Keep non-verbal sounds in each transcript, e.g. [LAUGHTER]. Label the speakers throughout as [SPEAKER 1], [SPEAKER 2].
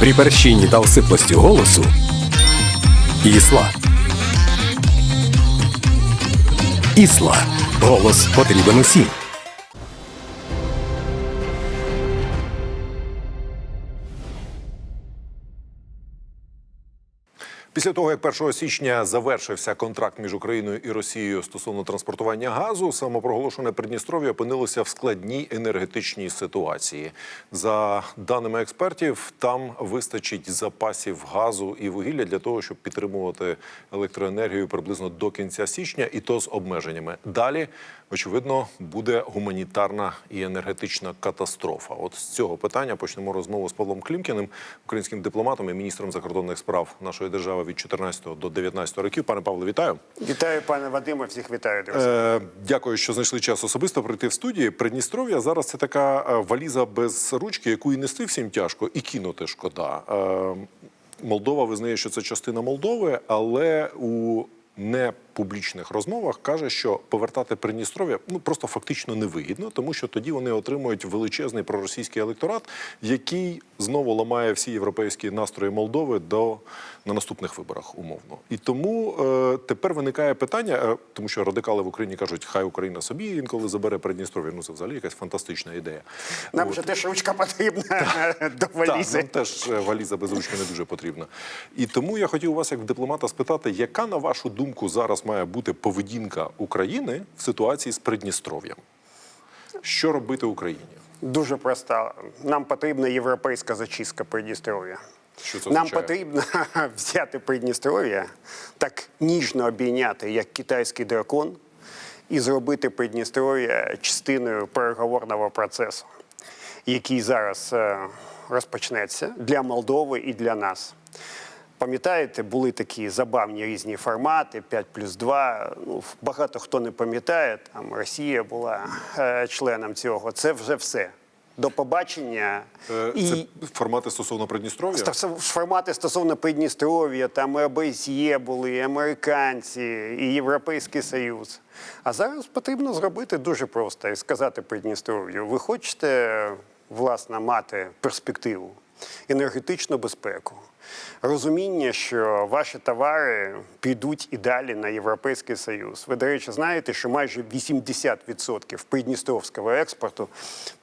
[SPEAKER 1] При перщині та осиплості голосу Ісла. Ісла. Голос потрібен усім.
[SPEAKER 2] Після того, як 1 січня завершився контракт між Україною і Росією стосовно транспортування газу, самопроголошене Придністров'я опинилося в складній енергетичній ситуації. За даними експертів, там вистачить запасів газу і вугілля для того, щоб підтримувати електроенергію приблизно до кінця січня, і то з обмеженнями. Далі, очевидно, буде гуманітарна і енергетична катастрофа. От з цього питання почнемо розмову з Павлом Клімкіним, українським дипломатом і міністром закордонних справ нашої держави від 14 до 19 років. Пане Павло, вітаю.
[SPEAKER 3] Вітаю, пане Вадиме, всіх вітаю.
[SPEAKER 2] Е, дякую, що знайшли час особисто прийти в студії. Придністров'я зараз це така е, валіза без ручки, яку і нести всім тяжко, і кинути шкода. Е, Молдова визнає, що це частина Молдови, але у непублічних розмовах каже, що повертати Придністров'я ну просто фактично невигідно, тому що тоді вони отримують величезний проросійський електорат, який знову ламає всі європейські настрої Молдови до на наступних виборах, умовно. І тому е, тепер виникає питання, е, тому що радикали в Україні кажуть, хай Україна собі інколи забере Придністров'я. Ну це взагалі якась фантастична ідея.
[SPEAKER 3] Нам
[SPEAKER 2] От.
[SPEAKER 3] же теж ручка потрібна [LAUGHS] до
[SPEAKER 2] Так,
[SPEAKER 3] валізи.
[SPEAKER 2] нам теж е, валіза без ручки не дуже потрібна. І тому я хотів у вас, як дипломата, спитати, яка, на вашу думку, зараз має бути поведінка України в ситуації з Придністров'ям? Що робити Україні?
[SPEAKER 3] Дуже проста. Нам потрібна європейська зачистка Придністров'я.
[SPEAKER 2] Що це
[SPEAKER 3] Нам потрібно [LAUGHS] взяти Придністров'я, так ніжно обійняти, як китайський дракон, і зробити Придністров'я частиною переговорного процесу, який зараз е, розпочнеться для Молдови і для нас. Пам'ятаєте, були такі забавні різні формати 5 плюс 2. Ну, багато хто не пам'ятає, там Росія була е, членом цього. Це вже все. До побачення.
[SPEAKER 2] Е,
[SPEAKER 3] і...
[SPEAKER 2] Формати стосовно Придністров'я?
[SPEAKER 3] Формати стосовно Придністров'я, там і ОБСЄ були, і американці, і Європейський Союз. А зараз потрібно зробити дуже просто і сказати Придністров'ю: ви хочете власне мати перспективу, енергетичну безпеку, розуміння, що ваші товари підуть і далі на Європейський Союз. Ви, до речі, знаєте, що майже 80% придністровського експорту,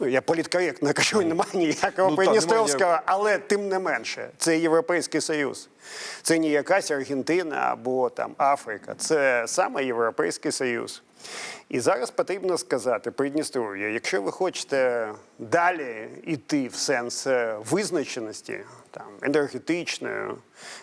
[SPEAKER 3] ну я політкоректно [LAUGHS] кажу, немає ніякого
[SPEAKER 2] Ну,
[SPEAKER 3] придністровського.
[SPEAKER 2] немає.
[SPEAKER 3] Але тим не менше, це Європейський Союз. Це не якась Аргентина або там Африка. Це саме Європейський Союз. І зараз потрібно сказати Придністров'я, якщо ви хочете далі йти в сенс е, визначеності, там енергетичною,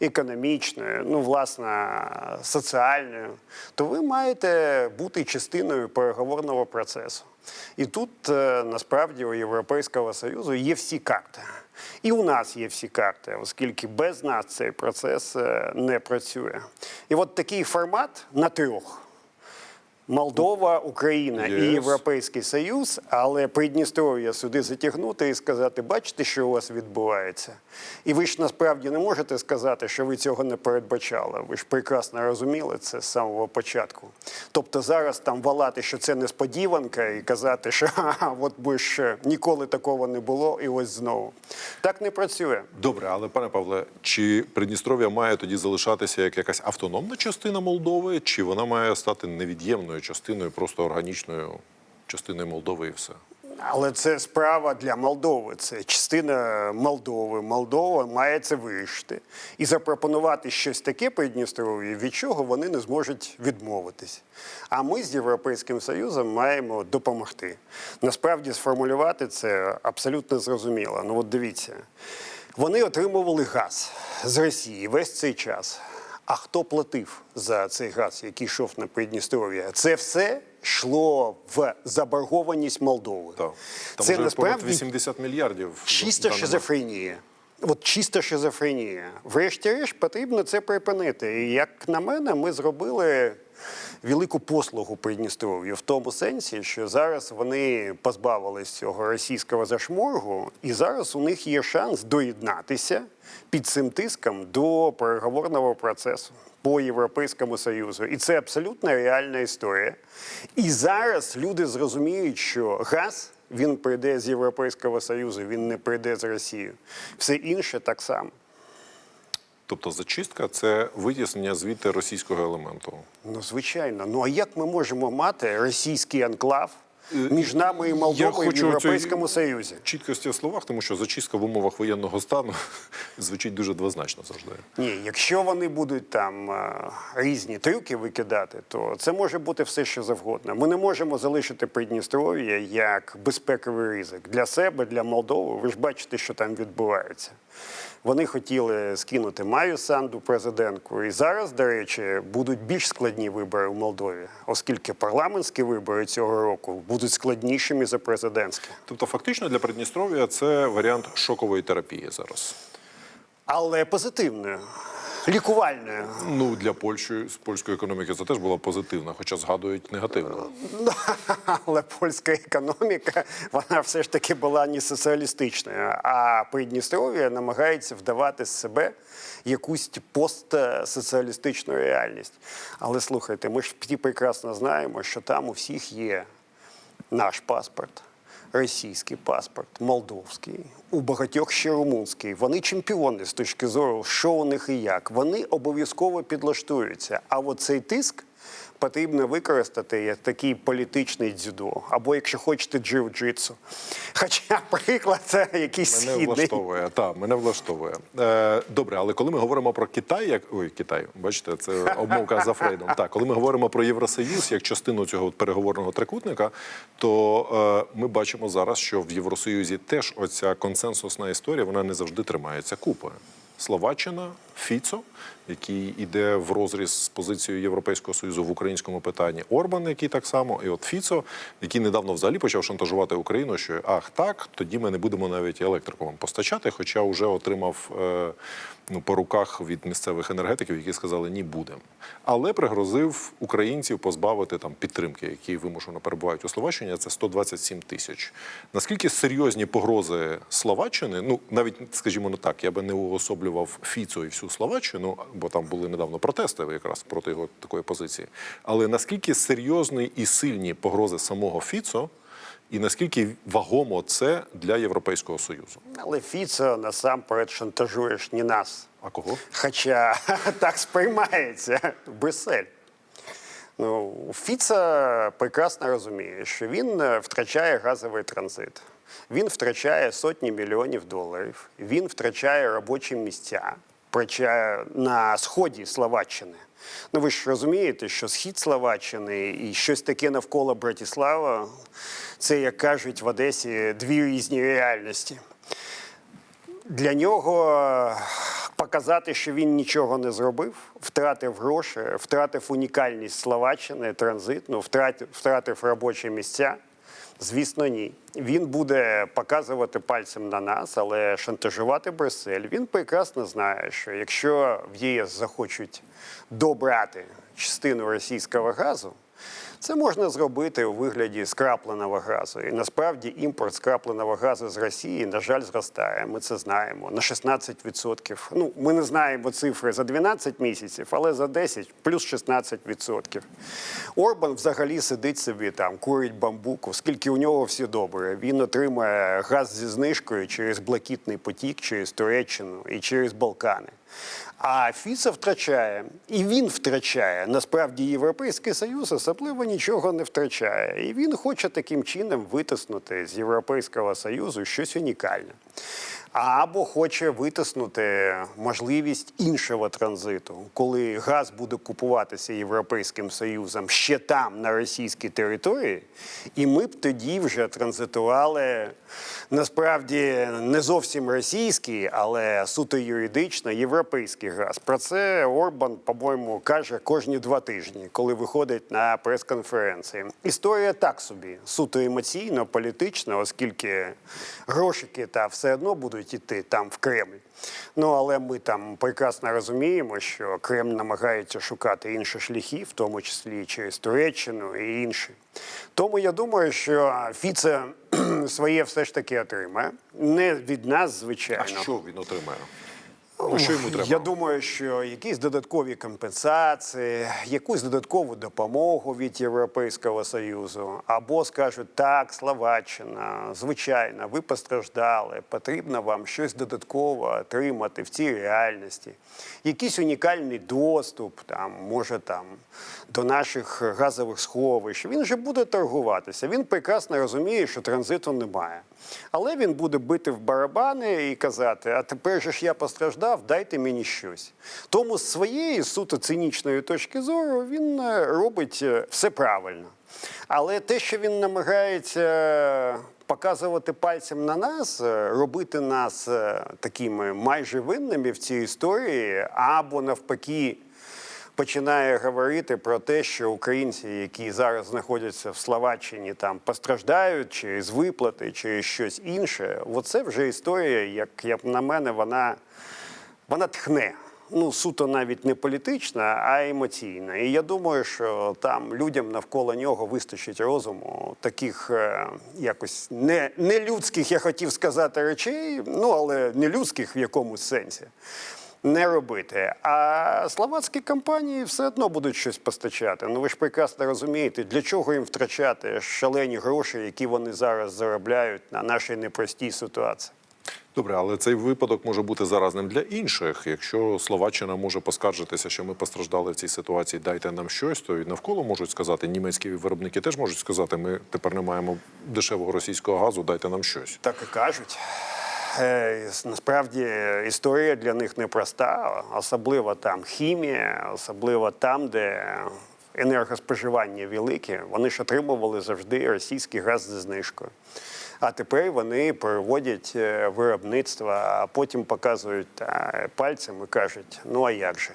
[SPEAKER 3] економічною, ну власне соціальною, то ви маєте бути частиною переговорного процесу. І тут е, насправді у Європейського Союзу є всі карти. І у нас є всі карти, оскільки без нас цей процес е, не працює. І от такий формат на трьох. Молдова, Україна і Європейський Союз, але Придністров'я сюди затягнути і сказати, бачите, що у вас відбувається. І ви ж насправді не можете сказати, що ви цього не передбачали. Ви ж прекрасно розуміли це з самого початку. Тобто зараз там валати, що це несподіванка, і казати, що «Ха-ха, от би ж ніколи такого не було, і ось знову. Так не працює.
[SPEAKER 2] Добре, але пане Павле, чи Придністров'я має тоді залишатися як якась автономна частина Молдови, чи вона має стати невід'ємною частиною, просто органічною частиною Молдови і все?
[SPEAKER 3] Але це справа для Молдови. Це частина Молдови. Молдова має це вирішити і запропонувати щось таке Придністров'ю, від чого вони не зможуть відмовитись. А ми з Європейським Союзом маємо допомогти. Насправді сформулювати це абсолютно зрозуміло. Ну от дивіться, вони отримували газ з Росії весь цей час. А хто платив за цей газ, який йшов на Придністров'я? Це все йшло в заборгованість Молдови.
[SPEAKER 2] Так. Там
[SPEAKER 3] це
[SPEAKER 2] вже
[SPEAKER 3] насправді
[SPEAKER 2] 80 мільярдів.
[SPEAKER 3] чиста шизофренія. От чиста шизофренія. Врешті-решт потрібно це припинити. І як на мене, ми зробили велику послугу Придністров'ю в тому сенсі, що зараз вони позбавились цього російського зашморгу, і зараз у них є шанс доєднатися під цим тиском до переговорного процесу. По Європейському Союзу, і це абсолютно реальна історія. І зараз люди зрозуміють, що газ Він прийде з Європейського Союзу, він не прийде з Росією. Все інше так само.
[SPEAKER 2] Тобто зачистка це витіснення звідти російського елементу.
[SPEAKER 3] Ну, звичайно. Ну а як ми можемо мати російський анклав між нами і Молдовою в Європейському Союзі?
[SPEAKER 2] Чіткості в словах, тому що зачистка в умовах воєнного стану [LAUGHS] звучить дуже двозначно завжди.
[SPEAKER 3] Ні, якщо вони будуть там е, різні трюки викидати, то це може бути все, що завгодно. Ми не можемо залишити Придністров'я як безпековий ризик для себе, для Молдови. Ви ж бачите, що там відбувається. Вони хотіли скинути Маю Санду, президентку, і зараз, до речі, будуть більш складні вибори в Молдові, оскільки парламентські вибори цього року будуть складнішими за президентські.
[SPEAKER 2] Тобто, фактично для Придністров'я це варіант шокової терапії зараз.
[SPEAKER 3] Але позитивною, лікувальною.
[SPEAKER 2] Ну для Польщі з польської економіки це теж було позитивно, хоча згадують негативно.
[SPEAKER 3] Ну, [LAUGHS] Але польська економіка вона все ж таки була не соціалістичною. А Придністров'я намагається вдавати з себе якусь постсоціалістичну реальність. Але слухайте, ми ж всі прекрасно знаємо, що там у всіх є наш паспорт. Російський паспорт, молдовський, у багатьох ще румунський. Вони чемпіони з точки зору, що у них і як. Вони обов'язково підлаштуються. А от цей тиск потрібно використати як такий політичний дзюдо, або, якщо хочете, джиу-джитсу. Хоча приклад це якийсь
[SPEAKER 2] Мене
[SPEAKER 3] східний.
[SPEAKER 2] влаштовує, так, мене влаштовує. Е, добре, але коли ми говоримо про Китай, як ой, Китай, бачите, це обмовка за Фрейдом. Так, коли ми говоримо про Євросоюз як частину цього переговорного трикутника, то е, ми бачимо зараз, що в Євросоюзі теж оця консенсусна історія вона не завжди тримається купою. Словаччина, Фіцо, який іде в розріз з позицією Європейського союзу в українському питанні, Орбан, який так само, і от Фіцо, який недавно взагалі почав шантажувати Україну, що ах так, тоді ми не будемо навіть електрику вам постачати, хоча вже отримав е, ну, по руках від місцевих енергетиків, які сказали ні, будемо. Але пригрозив українців позбавити там підтримки, які вимушено перебувають у Словаччині. Це 127 тисяч. Наскільки серйозні погрози Словаччини? Ну навіть скажімо не так, я би не уособлював Фіцо і всю Словаччину, бо там були недавно протести якраз проти його такої позиції. Але наскільки серйозні і сильні погрози самого Фіцо, і наскільки вагомо це для Європейського союзу?
[SPEAKER 3] Але Фіцо насамперед шантажуєш не нас.
[SPEAKER 2] А кого?
[SPEAKER 3] Хоча [LAUGHS] так сприймається Брюссель. Ну, Фіца прекрасно розуміє, що він е, втрачає газовий транзит, він втрачає сотні мільйонів доларів, він втрачає робочі місця на сході Словаччини. Ну ви ж розумієте, що схід Словаччини і щось таке навколо Братіслава це, як кажуть в Одесі, дві різні реальності. Для нього показати, що він нічого не зробив, втратив гроші, втратив унікальність Словаччини, транзитну, втратив, втратив робочі місця. Звісно, ні. Він буде показувати пальцем на нас, але шантажувати Брюссель. Він прекрасно знає, що якщо в ЄС захочуть добрати частину російського газу, це можна зробити у вигляді скрапленого газу. І насправді імпорт скрапленого газу з Росії, на жаль, зростає. Ми це знаємо на 16%. Ну, ми не знаємо цифри за 12 місяців, але за 10 плюс 16%. Орбан взагалі сидить собі там, курить бамбуку, скільки у нього все добре. Він отримує газ зі знижкою через блакитний потік, через Туреччину і через Балкани. А Фіца втрачає, і він втрачає. Насправді Європейський Союз особливо нічого не втрачає. І він хоче таким чином витиснути з Європейського Союзу щось унікальне. Або хоче витиснути можливість іншого транзиту, коли газ буде купуватися Європейським Союзом ще там, на російській території, і ми б тоді вже транзитували насправді не зовсім російський, але суто юридично європейський газ. Про це Орбан, по-моєму, каже кожні два тижні, коли виходить на прес-конференції. Історія так собі, суто емоційно, політично, оскільки грошики та все одно будуть іти там в Кремль. Ну але ми там прекрасно розуміємо, що Кремль намагається шукати інші шляхи, в тому числі через Туреччину і інші. Тому я думаю, що Фіце [CLEARS THROAT] своє все ж таки отримає. Не від нас, звичайно.
[SPEAKER 2] А що він отримає? Ну, що йому треба?
[SPEAKER 3] Я думаю, що якісь додаткові компенсації, якусь додаткову допомогу від Європейського Союзу, або скажуть, так, Словаччина, звичайно, ви постраждали, потрібно вам щось додатково отримати в цій реальності. Якийсь унікальний доступ, там, може там, до наших газових сховищ. Він же буде торгуватися. Він прекрасно розуміє, що транзиту немає. Але він буде бити в барабани і казати: а тепер же ж я постраждав, дайте мені щось. Тому з своєї суто цинічної точки зору він е, робить е, все правильно. Але те, що він намагається показувати пальцем на нас, е, робити нас такими майже винними в цій історії, або навпаки починає говорити про те, що українці, які зараз знаходяться в Словаччині, там постраждають через виплати, через щось інше. Оце вже історія, як, як на мене, вона, вона тхне. Ну, суто навіть не політична, а емоційна. І я думаю, що там людям навколо нього вистачить розуму таких е, якось не, не людських, я хотів сказати, речей, ну але не людських в якомусь сенсі не робити. А словацькі компанії все одно будуть щось постачати. Ну ви ж прекрасно розумієте, для чого їм втрачати шалені гроші, які вони зараз заробляють на нашій непростій ситуації.
[SPEAKER 2] Добре, але цей випадок може бути заразним для інших. Якщо Словаччина може поскаржитися, що ми постраждали в цій ситуації, дайте нам щось, то і навколо можуть сказати, німецькі виробники теж можуть сказати, ми тепер не маємо дешевого російського газу, дайте нам щось.
[SPEAKER 3] Так і кажуть. Е, Насправді історія для них непроста, особливо там хімія, особливо там, де енергоспоживання велике. Вони ж отримували завжди російський газ зі знижкою. А тепер вони переводять е, виробництво, а потім показують та, пальцем і кажуть: ну а як же?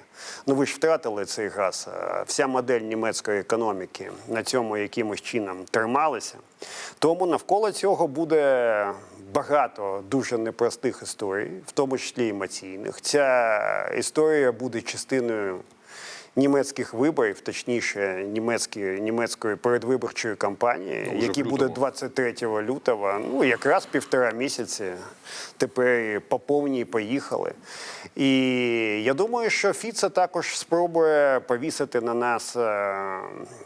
[SPEAKER 3] Ну ви ж втратили цей газ. Вся модель німецької економіки на цьому якимось чином трималася. Тому навколо цього буде багато дуже непростих історій, в тому числі емоційних. Ця історія буде частиною німецьких виборів, точніше, німецькі, німецької передвиборчої кампанії,
[SPEAKER 2] Ну,
[SPEAKER 3] які буде 23 лютого. Ну якраз півтора місяці. Тепер по повній поїхали. І я думаю, що Фіца також спробує повісити на нас е,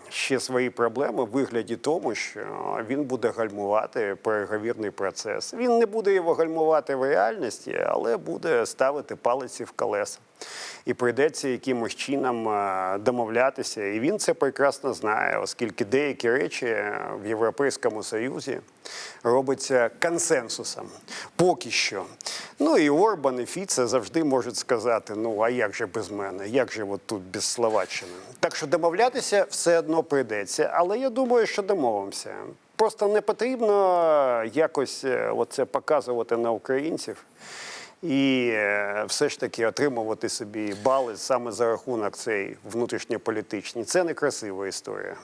[SPEAKER 3] ще свої проблеми в вигляді тому, що він буде гальмувати переговірний процес. Він не буде його гальмувати в реальності, але буде ставити палиці в колеса. І прийдеться якимось чином е, домовлятися. І він це прекрасно знає, оскільки деякі речі в Європейському Союзі робиться консенсусом. Поки що. Ну і Орбан, і Фіце завжди можуть сказати: ну а як же без мене? Як же от тут без Словаччини? Так що домовлятися все одно прийдеться, але я думаю, що домовимося. Просто не потрібно якось е, оце показувати на українців і е, все ж таки отримувати собі бали саме за рахунок цей внутрішньополітичний. Це некрасива історія.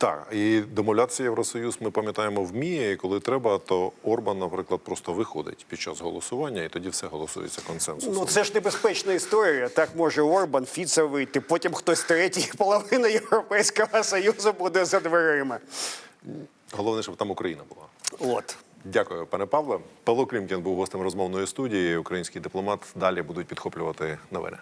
[SPEAKER 2] Так, і домовлятися Євросоюз ми пам'ятаємо вміє, і коли треба, то Орбан, наприклад, просто виходить під час голосування, і тоді все голосується консенсусом.
[SPEAKER 3] Ну це ж небезпечна історія. Так може Орбан, Фіца вийти, потім хтось третій, [LAUGHS] половина Європейського Союзу буде за дверима.
[SPEAKER 2] Головне, щоб там Україна була.
[SPEAKER 3] От.
[SPEAKER 2] Дякую, пане Павле. Павло Клімкін був гостем розмовної студії. Український дипломат. Далі будуть підхоплювати новини.